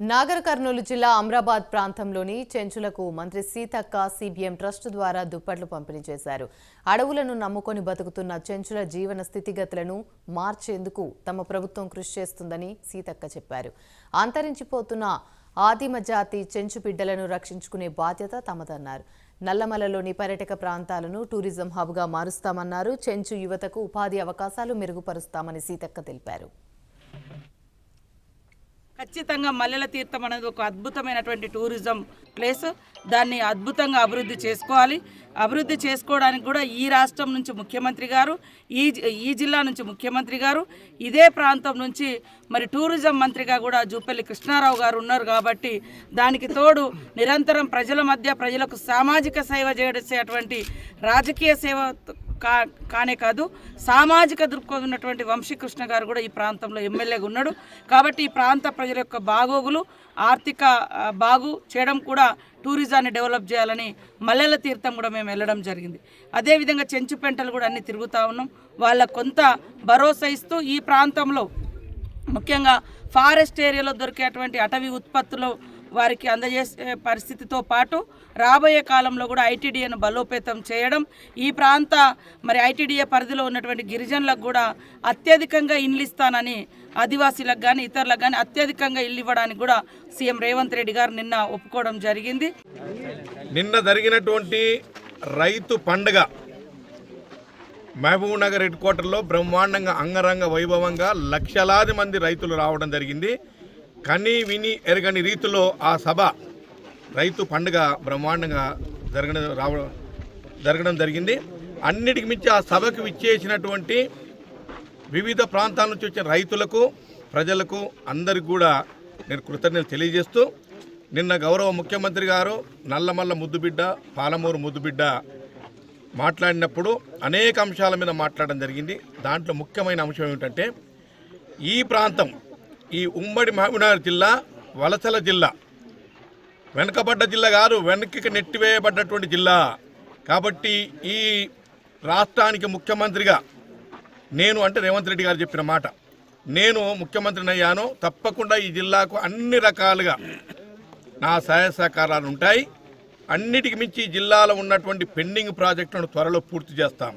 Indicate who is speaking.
Speaker 1: నాగర్ కర్నూలు జిల్లా అమ్రాబాద్ ప్రాంతంలోని చెంచులకు మంత్రి సీతక్క సిబిఎం ట్రస్ట్ ద్వారా దుప్పట్లు పంపిణీ చేశారు. అడవులను నమ్ముకొని బతుకుతున్న చెంచుల జీవన స్థితిగతులను మార్చేందుకు తమ ప్రభుత్వం కృషి చేస్తుందని సీతక్క చెప్పారు. అంతరించిపోతున్న ఆదిమ జాతి చెంచు బిడ్డలను రక్షించుకునే బాధ్యత తమదన్నారు. నల్లమలలోని పర్యటక ప్రాంతాలను టూరిజం హబ్గా మారుస్తామన్నారు. చెంచు యువతకు ఉపాధి అవకాశాలు మెరుగుపరుస్తామని సీతక్క తెలిపారు.
Speaker 2: ఖచ్చితంగా మల్లెల తీర్థం అనేది ఒక అద్భుతమైనటువంటి టూరిజం ప్లేస్. దాన్ని అద్భుతంగా అభివృద్ధి చేసుకోవాలి. అభివృద్ధి చేసుకోవడానికి కూడా ఈ రాష్ట్రం నుంచి ముఖ్యమంత్రి గారు ఈ జి- ఈ జిల్లా నుంచి ముఖ్యమంత్రి గారు ఇదే ప్రాంతం నుంచి మరి టూరిజం మంత్రిగా కూడా జూపల్లి కృష్ణారావు గారు ఉన్నారు కాబట్టి దానికి తోడు నిరంతరం ప్రజల మధ్య ప్రజలకు సామాజిక సేవ చేసేటువంటి రాజకీయ సేవ కానే కాదు సామాజిక దృక్పథం ఉన్నటువంటి వంశీకృష్ణ గారు కూడా ఈ ప్రాంతంలో ఎమ్మెల్యేగా ఉన్నాడు. కాబట్టి ఈ ప్రాంత ప్రజల యొక్క బాగోగులు ఆర్థిక బాగు చేయడం కూడా టూరిజాన్ని డెవలప్ చేయాలని మల్లెల తీర్థం కూడా మేము వెళ్ళడం జరిగింది. అదేవిధంగా చెంచుపెంటలు కూడా అన్ని తిరుగుతూ ఉన్నాం. వాళ్ళ కొంత భరోసా ఇస్తూ ఈ ప్రాంతంలో ముఖ్యంగా ఫారెస్ట్ ఏరియాలో దొరికేటువంటి అటవీ ఉత్పత్తులు వారికి అందజేసే పరిస్థితితో పాటు రాబోయే కాలంలో కూడా ఐటీడీఏను బలోపేతం చేయడం ఈ ప్రాంత మరి ఐటీడీఏ పరిధిలో ఉన్నటువంటి గిరిజనులకు కూడా అత్యధికంగా ఇండ్లు ఇస్తానని ఆదివాసీలకు కానీ ఇతరులకు కానీ అత్యధికంగా ఇల్లు ఇవ్వడానికి కూడా సీఎం రేవంత్ రెడ్డి గారు నిన్న ఒప్పుకోవడం జరిగింది.
Speaker 3: నిన్న జరిగినటువంటి రైతు పండుగ మహబూబ్ నగర్ హెడ్ క్వార్టర్లో బ్రహ్మాండంగా అంగరంగ వైభవంగా లక్షలాది మంది రైతులు రావడం జరిగింది. కని విని ఎరగని రీతిలో ఆ సభ రైతు పండుగ బ్రహ్మాండంగా జరగడం రావడం జరగడం జరిగింది. అన్నిటికి మించి ఆ సభకు విచ్చేసినటువంటి వివిధ ప్రాంతాల నుంచి వచ్చిన రైతులకు ప్రజలకు అందరికి కూడా నేను కృతజ్ఞతలు తెలియజేస్తూ నిన్న గౌరవ ముఖ్యమంత్రి గారు నల్లమల్ల ముద్దుబిడ్డ పాలమూరు ముద్దుబిడ్డ మాట్లాడినప్పుడు అనేక అంశాల మీద మాట్లాడడం జరిగింది. దాంట్లో ముఖ్యమైన అంశం ఏమిటంటే ఈ ప్రాంతం ఈ ఉమ్మడి మహబూబ్నగర్ జిల్లా వలసల జిల్లా. వెనుకబడ్డ జిల్లా కాదు వెనక్కి నెట్టివేయబడ్డటువంటి జిల్లా. కాబట్టి ఈ రాష్ట్రానికి ముఖ్యమంత్రిగా నేను అంటే రేవంత్ రెడ్డి గారు చెప్పిన మాట. నేను ముఖ్యమంత్రిని అయ్యాను తప్పకుండా ఈ జిల్లాకు అన్ని రకాలుగా నా సహాయ సహకారాలు ఉంటాయి. అన్నిటికి మించి జిల్లాలో ఉన్నటువంటి పెండింగ్ ప్రాజెక్టులను త్వరలో పూర్తి చేస్తాం.